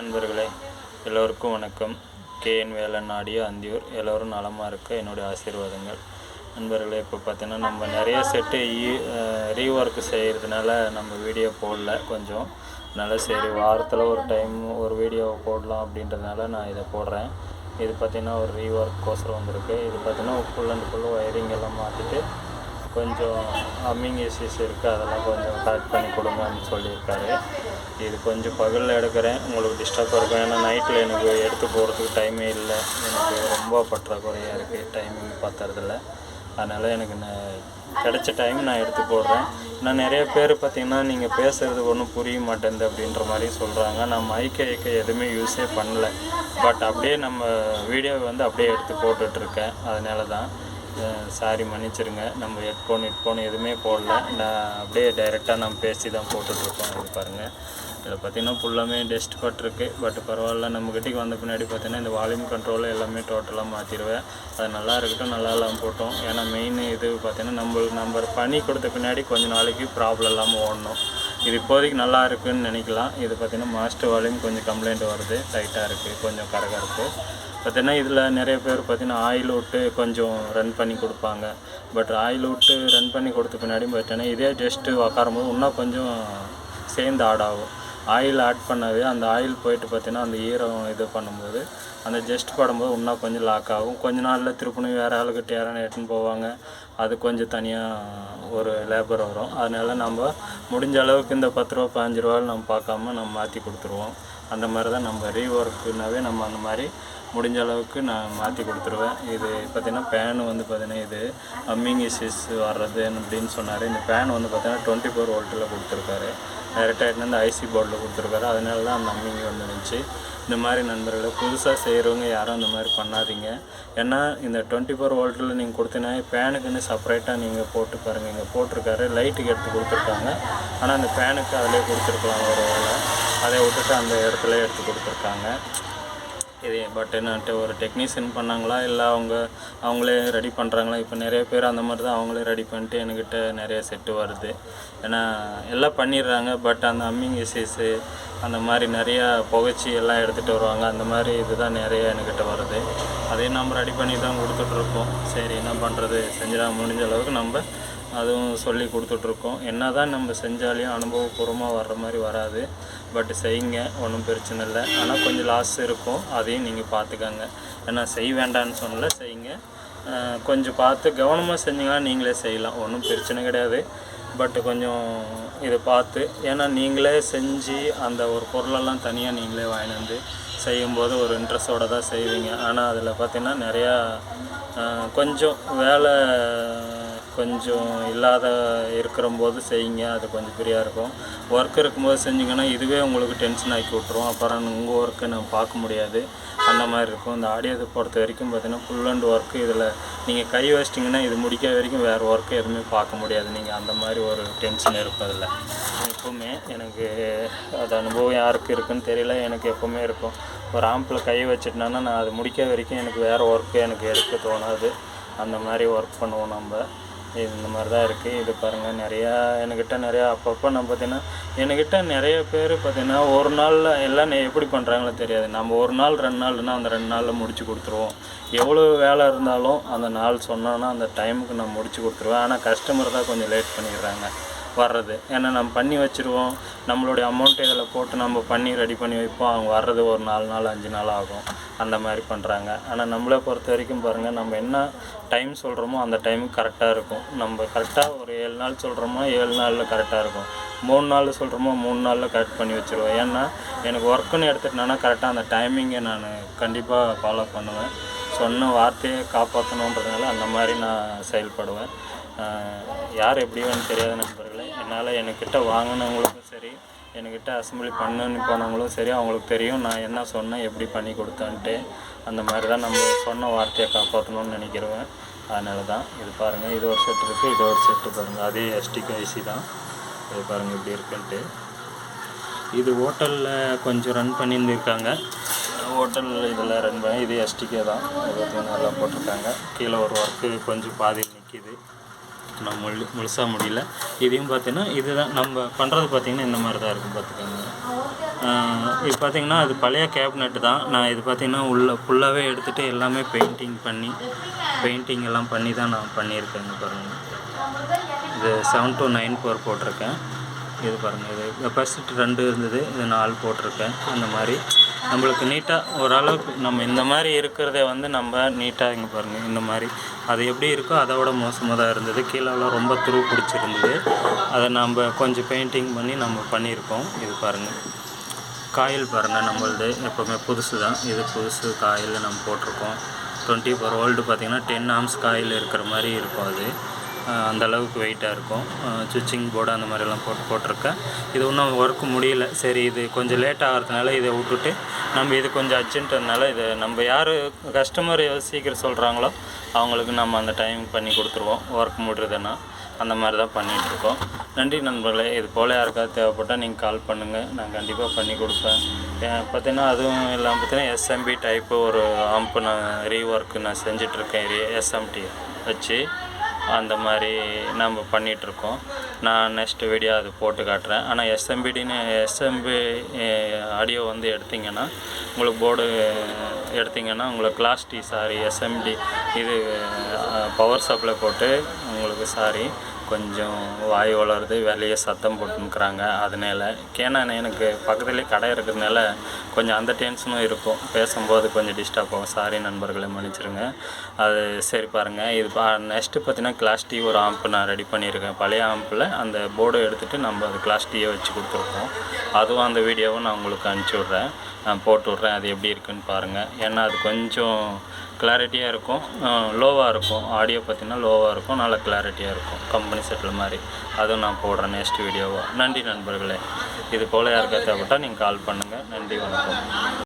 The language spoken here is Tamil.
நண்பர்களே எல்லோருக்கும் வணக்கம். KN Velan audio Anthiyur. எல்லோரும் நலமாக இருக்க என்னுடைய ஆசீர்வாதங்கள். நண்பர்களே இப்போ பார்த்தீங்கன்னா நம்ம நிறைய செட்டு ரீஒர்க் செய்கிறதுனால நம்ம வீடியோ போடல கொஞ்சம். அதனால் சரி வாரத்தில் ஒரு டைம் ஒரு வீடியோ போடலாம் அப்படின்றதுனால நான் இதை போடுறேன். இது பார்த்தீங்கன்னா ஒரு ரீஒர்க் கோசரம் வந்திருக்கு. இது பார்த்தீங்கன்னா ஃபுல் அண்ட் ஃபுல் ஒயரிங் எல்லாம் மாற்றிட்டு கொஞ்சம் அம்மிங் இஷ்யூஸ் இருக்குது அதெல்லாம் கொஞ்சம் கரெக்ட் பண்ணி கொடுங்கன்னு சொல்லியிருக்காரு. இது கொஞ்சம் பகலில் எடுக்கிறேன். உங்களுக்கு டிஸ்டர்ப் இருக்கும். ஏன்னா நைட்டில் எனக்கு எடுத்து போகிறதுக்கு டைமே இல்லை. எனக்கு ரொம்ப பற்றாக்குறையாக இருக்குது டைமிங் பத்துறதில்ல. அதனால் எனக்கு ந- கிடைச்ச டைம் நான் எடுத்து போடுறேன். நான் நிறைய பேர் பார்த்திங்கன்னா நீங்கள் பேசுகிறது ஒன்றும் புரிய மாட்டேங்குது அப்படின்ற மாதிரி சொல்கிறாங்க நான் மைக்க ஐக்க எதுவுமே யூஸே பண்ணல. பட் அப்படியே நம்ம வீடியோ வந்து அப்படியே எடுத்து போட்டுட்ருக்கேன் அதனால தான் சாரி மன்னிச்சிருங்க. நம்ம ஹெட்ஃபோன் ஹெட்ஃபோன் எதுவுமே போடல. நான் அப்படியே டைரெக்டாக நம்ம பேசி தான் போட்டுட்ருக்கோம். இது பாருங்கள் இதில் பார்த்தீங்கன்னா ஃபுல்லாமே டெஸ்ட் பட்டிருக்கு பட் பரவாயில்ல நம்ம கிட்டக்கு வந்த பின்னாடி பார்த்தீங்கன்னா இந்த வால்யூம் கண்ட்ரோல் எல்லாமே டோட்டலாக மாற்றிடுவேன் அது நல்லா இருக்கட்டும் நல்லா இல்லாமல் போட்டோம். ஏன்னா மெயின் இது பார்த்தீங்கன்னா நம்ம நம்ம பண்ணி கொடுத்த பின்னாடி கொஞ்ச நாளைக்கு ப்ராப்ளம் இல்லாமல் ஓடணும். இது இப்போதைக்கு நல்லா இருக்குன்னு நினைக்கலாம். இது பார்த்தீங்கன்னா மாஸ்டர் வால்யூம் கொஞ்சம் கம்ப்ளைண்ட் வருது. டைட்டாக இருக்குது கொஞ்சம் கரகரப்பு. பார்த்தீங்கன்னா இதில் நிறைய பேர் பார்த்திங்கன்னா ஆயில் விட்டு கொஞ்சம் ரன் பண்ணி கொடுப்பாங்க. பட் ஆயில் விட்டு ரன் பண்ணி கொடுத்த பின்னாடி பார்த்தீங்கன்னா இதே ஜஸ்ட்டு உக்காரும்போது இன்னும் கொஞ்சம் சேர்ந்து ஆட் ஆகும். ஆயில் ஆட் பண்ணாவே அந்த ஆயில் போயிட்டு பார்த்தீங்கன்னா அந்த ஈரம் இது பண்ணும்போது அந்த ஜஸ்ட் படும்போது இன்னும் கொஞ்சம் லாக் ஆகும். கொஞ்ச நாளில் திருப்பணும் வேறு ஆளுக்கிட்ட யாரான எடுத்துன்னு போவாங்க. அது கொஞ்சம் தனியாக ஒரு லேபர் வரும். அதனால் நம்ம முடிஞ்ச அளவுக்கு இந்த பத்து ரூபா பாஞ்சு ரூபாவில் நம்ம பார்க்காம நம்ம மாற்றி கொடுத்துருவோம். அந்த மாதிரி தான் நம்ம ரீஒர்க்குனாவே நம்ம அந்த மாதிரி முடிஞ்ச அளவுக்கு நான் மாற்றி கொடுத்துருவேன். இது பார்த்திங்கன்னா பேன் வந்து பார்த்திங்கன்னா இது அம்மிங் இஷ்யூஸ் வர்றது அப்படின்னு சொன்னார். இந்த பேன் வந்து பார்த்திங்கன்னா டுவெண்ட்டி ஃபோர் வோல்ட்டில் கொடுத்துருக்காரு. டேரெக்டாக எடுத்து வந்து ஐசி போர்டில் கொடுத்துருக்காரு. அதனால தான் அந்த அம்மிங்க வந்துருந்துச்சு இந்த மாதிரி நண்பர்களை புதுசாக செய்கிறவங்க யாரும் இந்த மாதிரி பண்ணாதீங்க. ஏன்னா இந்த டுவெண்ட்டி ஃபோர் வோல்ட்டில் நீங்கள் கொடுத்தீங்கன்னா ஃபேனுக்குன்னு செப்பரேட்டாக நீங்கள் போட்டு பாருங்கள் இங்கே போட்டிருக்காரு. லைட்டுக்கு எடுத்து கொடுத்துருக்காங்க. ஆனால் அந்த ஃபேனுக்கு அதிலே கொடுத்துருக்கலாம் ஒரு வேலை அதை விட்டுட்டு அந்த இடத்துல எடுத்து கொடுத்துருக்காங்க. இது பட் என்னன்ட்டு ஒரு டெக்னீஷியன் பண்ணாங்களா? இல்லை அவங்க அவங்களே ரெடி பண்ணுறாங்களா இப்போ நிறைய பேர் அந்த மாதிரி தான் அவங்களே ரெடி பண்ணிட்டு என்கிட்ட நிறைய செட்டு வருது. ஏன்னா எல்லாம் பண்ணிடுறாங்க பட் அந்த அம்மிங் இசைஸு அந்த மாதிரி நிறையா புகைச்சி எல்லாம் எடுத்துகிட்டு வருவாங்க. அந்த மாதிரி இதுதான் நிறைய என்கிட்ட வருது. அதையும் நம்ம ரெடி பண்ணி தான் கொடுத்துட்ருக்கோம் சரி என்ன பண்ணுறது செஞ்சிட முடிஞ்ச அளவுக்கு நம்ம அதுவும் சொல்லி கொடுத்துட்ருக்கோம். என்ன தான் நம்ம செஞ்சாலையும் அனுபவபூர்வமாக வர்ற மாதிரி வராது. பட் செய்யுங்க ஒன்றும் பிரச்சனை இல்லை. ஆனால் கொஞ்சம் லாஸ் இருக்கும். அதையும் நீங்கள் பார்த்துக்கங்க ஏன்னா செய் வேண்டான்னு சொல்லல செய்யுங்க கொஞ்சம் பார்த்து கவனமாக செஞ்சீங்கன்னா நீங்களே செய்யலாம். ஒன்றும் பிரச்சனை கிடையாது. பட் கொஞ்சம் இதை பார்த்து ஏன்னா நீங்களே செஞ்சு அந்த ஒரு பொருளெல்லாம் தனியாக நீங்களே வாங்கிட்டு வந்து செய்யும்போது ஒரு இன்ட்ரெஸ்டோடு தான் செய்வீங்க. ஆனால் அதில் பார்த்திங்கன்னா நிறையா கொஞ்சம் வேலை கொஞ்சம் இல்லாத இருக்கிறம்போது செய்யுங்க அது கொஞ்சம் ஃப்ரீயாக இருக்கும். ஒர்க் இருக்கும்போது செஞ்சிங்கன்னா இதுவே உங்களுக்கு டென்ஷன் ஆக்கி விட்ருவோம் அப்புறம் உங்கள் ஒர்க்கை நம்ம பார்க்க முடியாது. அந்த மாதிரி இருக்கும். இந்த ஆடியோதை பொறுத்த வரைக்கும் பார்த்திங்கன்னா ஃபுல் அண்ட் ஒர்க்கு இதில். நீங்கள் கை வச்சிட்டிங்கன்னா இது முடிக்க வரைக்கும் வேறு ஒர்க்கு எதுவுமே பார்க்க முடியாது. நீங்கள் அந்த மாதிரி ஒரு டென்ஷன் இருக்கும் அதில் எப்போவுமே எனக்கு அது அனுபவம் யாருக்கு இருக்குன்னு தெரியல. எனக்கு எப்போவுமே இருக்கும். ஒரு ஆம்பில் கை வச்சுட்டேன்னா நான் அது முடிக்க வரைக்கும் எனக்கு வேறு ஒர்க்கு எனக்கு எடுக்க தோணாது. அந்த மாதிரி ஒர்க் பண்ணுவோம் நம்ம. இந்த மாதிரி தான் இருக்குது இது பாருங்கள் நிறையா என்கிட்ட நிறையா அப்பப்போ நான் பார்த்தீங்கன்னா என்கிட்ட நிறைய பேர் பார்த்தீங்கன்னா ஒரு நாளில் எல்லாம் எப்படி பண்ணுறாங்களோ தெரியாது. நம்ம ஒரு நாள் ரெண்டு நாள்னா அந்த ரெண்டு நாளில் முடிச்சு கொடுத்துருவோம். எவ்வளோ வேலை இருந்தாலும் அந்த நாள் சொன்னோன்னா அந்த டைமுக்கு நான் முடிச்சு கொடுத்துருவேன். ஆனால் கஸ்டமர் தான் கொஞ்சம் லேட் பண்ணிடுறாங்க. வர்றது. ஏன்னா நம்ம பண்ணி வச்சுருவோம். நம்மளுடைய அமௌண்ட் இதில் போட்டு நம்ம பண்ணி ரெடி பண்ணி வைப்போம். அவங்க வர்றது ஒரு நாலு நாள் அஞ்சு நாள் ஆகும். அந்த மாதிரி பண்ணுறாங்க ஆனால் நம்மளை பொறுத்த வரைக்கும் பாருங்கள் நம்ம என்ன டைம் சொல்கிறோமோ அந்த டைமுக்கு கரெக்டாக இருக்கும். நம்ம கரெக்டாக ஒரு ஏழு நாள் சொல்கிறோமோ ஏழு நாளில் கரெக்டாக இருக்கும். மூணு நாள் சொல்கிறோமோ மூணு நாளில் கரெக்ட் பண்ணி வச்சுருவோம். ஏன்னா எனக்கு ஒர்க்குன்னு எடுத்துட்டேன்னா கரெக்டாக அந்த டைமிங்கை நான் கண்டிப்பாக ஃபாலோ பண்ணுவேன். சொன்ன வார்த்தையை காப்பாற்றணுன்றதுனால அந்த மாதிரி நான் செயல்படுவேன். யார் எப்படி வேணும் தெரியாத நண்பர்கள் அதனால் என்கிட்ட வாங்கினவங்களுக்கும் சரி என்கிட்ட அசம்பிளி பண்ணுன்னு போனவங்களும் சரி அவங்களுக்கு தெரியும் நான் என்ன சொன்னேன் எப்படி பண்ணி கொடுத்தேன்ட்டு. அந்த மாதிரி தான் நம்ம சொன்ன வார்த்தையை காப்பாற்றணும்னு நினைக்கிறேன் அதனால தான் இது பாருங்கள் இது ஒரு செட் இருக்குது இது ஒரு செட்டு பாருங்கள் அதே எஸ்டிக்கு ஐசி தான். இது பாருங்கள் இப்படி இருக்குன்ட்டு. இது ஹோட்டலில் கொஞ்சம் ரன் பண்ணியிருந்துருக்காங்க. ஹோட்டலில் இதில் ரன் பண்ணி இது எஸ்டிகே தான். இது நல்லா போட்டிருக்காங்க. கீழே ஒரு ஒர்க்கு கொஞ்சம் பாதியில் நிற்கிது நான் முழு முழுசாக முடியல. இதையும் பார்த்தீங்கன்னா இதுதான் நம்ம பண்ணுறது பார்த்திங்கன்னா இந்த மாதிரி தான் இருக்கும் பார்த்துக்கோங்க. இது பார்த்திங்கன்னா அது பழைய கேபினெட் தான். நான் இது பார்த்திங்கன்னா உள்ள ஃபுல்லாகவே எடுத்துகிட்டு எல்லாமே பெயிண்டிங் பண்ணி பெயிண்டிங் எல்லாம் பண்ணி தான் நான் பண்ணியிருக்கேங்க பாருங்கள் இது செவன் டு நைன் ஃபோர் போட்டிருக்கேன். இது பாருங்கள் இது கெப்பாசிட்டி ரெண்டு இருந்தது இது நாலு போட்டிருக்கேன். அந்த மாதிரி நம்மளுக்கு நீட்டாக ஓரளவுக்கு நம்ம இந்த மாதிரி இருக்கிறத வந்து நம்ம நீட்டாக இங்கே பாருங்கள் இந்த மாதிரி. அது எப்படி இருக்கோ அதை விட மோசமாக தான் இருந்தது. கீழெல்லாம் ரொம்ப துரு பிடிச்சிருந்தது. அதை நம்ம கொஞ்சம் பெயிண்டிங் பண்ணி நம்ம பண்ணியிருக்கோம். இது பாருங்கள் காயில் பாருங்கள் நம்மளது எப்போவுமே புதுசு தான். இது புதுசு காயில் நம்ம போட்டிருக்கோம். டுவெண்ட்டி ஃபோர் ஓல்டு பார்த்திங்கன்னா டென் ஆம்ஸ் காயில் இருக்கிற மாதிரி இருக்கும் அது. அந்த அளவுக்கு வெயிட்டாக இருக்கும். சுவிட்சிங் போர்டு அந்த மாதிரிலாம் போட்டு போட்டிருக்கேன். இது இன்னும் ஒர்க் முடியல. சரி இது கொஞ்சம் லேட் ஆகிறதுனால இதை விட்டுட்டு நம்ம இது கொஞ்சம் அர்ஜென்ட்னால இதை நம்ம யார் கஸ்டமர் சீக்கிரம் சொல்கிறாங்களோ அவங்களுக்கு நம்ம அந்த டைம் பண்ணி கொடுத்துருவோம். ஒர்க் முடியுதுன்னா அந்த மாதிரி தான் பண்ணிகிட்ருக்கோம் நன்றி நண்பர்களே. இது போல் யாருக்காவது தேவைப்பட்டால் நீங்கள் கால் பண்ணுங்கள் நான் கண்டிப்பாக பண்ணி கொடுப்பேன். பார்த்தீங்கன்னா அதுவும் இல்லாமல் பார்த்தீங்கன்னா எஸ்எம்பி டைப்பு ஒரு ஆம்பு நான் ரீஒர்க்கு நான் செஞ்சிட்ருக்கேன் எஸ்எம்டி வச்சு. அந்த மாதிரி நம்ம பண்ணிகிட்ருக்கோம். நான் நெக்ஸ்ட் வீடியோ அது போட்டு காட்டுறேன். ஆனால் எஸ்எம்பிடின்னு எஸ்எம்பி ஆடியோ வந்து எடுத்திங்கன்னா உங்களுக்கு போர்டு எடுத்திங்கன்னா உங்களுக்கு கிளாஸ் டி சாரி எஸ்எம்டி இது பவர் சப்ளை போட்டு உங்களுக்கு சாரி கொஞ்சம் வாய் வளருது வெளியே சத்தம் போட்டுன்னுக்குறாங்க. அதனால ஏன்னா எனக்கு பக்கத்துலேயே கடை இருக்கிறதுனால கொஞ்சம் அந்த டென்ஷனும் இருக்கும். பேசும்போது கொஞ்சம் டிஸ்டர்ப் ஆகும். சாரி நண்பர்களை மன்னிச்சிருங்க. அது சரி பாருங்கள் இது பா நெக்ஸ்ட்டு பார்த்தீங்கன்னா கிளாஸ் டீ ஒரு ஆம்ப் நான் ரெடி பண்ணியிருக்கேன். பழைய ஆம்பில் அந்த போர்டை எடுத்துகிட்டு நம்ம அது கிளாஸ் டீயை வச்சு கொடுத்துருக்கோம். அதுவும் அந்த வீடியோவும் நான் உங்களுக்கு அனுப்பிச்சி விட்றேன். நான் போட்டு விட்றேன். அது எப்படி இருக்குன்னு பாருங்கள் ஏன்னா அது கொஞ்சம் கிளாரிட்டியாக இருக்கும். லோவாக இருக்கும். ஆடியோ பார்த்தீங்கன்னா லோவாக இருக்கும். நல்ல கிளாரிட்டியாக இருக்கும். கம்பெனி செட்டில் மாதிரி. அதுவும் நான் போடுறேன் நெக்ஸ்ட் வீடியோவாக நன்றி நண்பர்களே. இது போல் யாருக்கா தேவைப்பட்டால் நீங்கள் கால் பண்ணுங்கள் நன்றி வணக்கம்.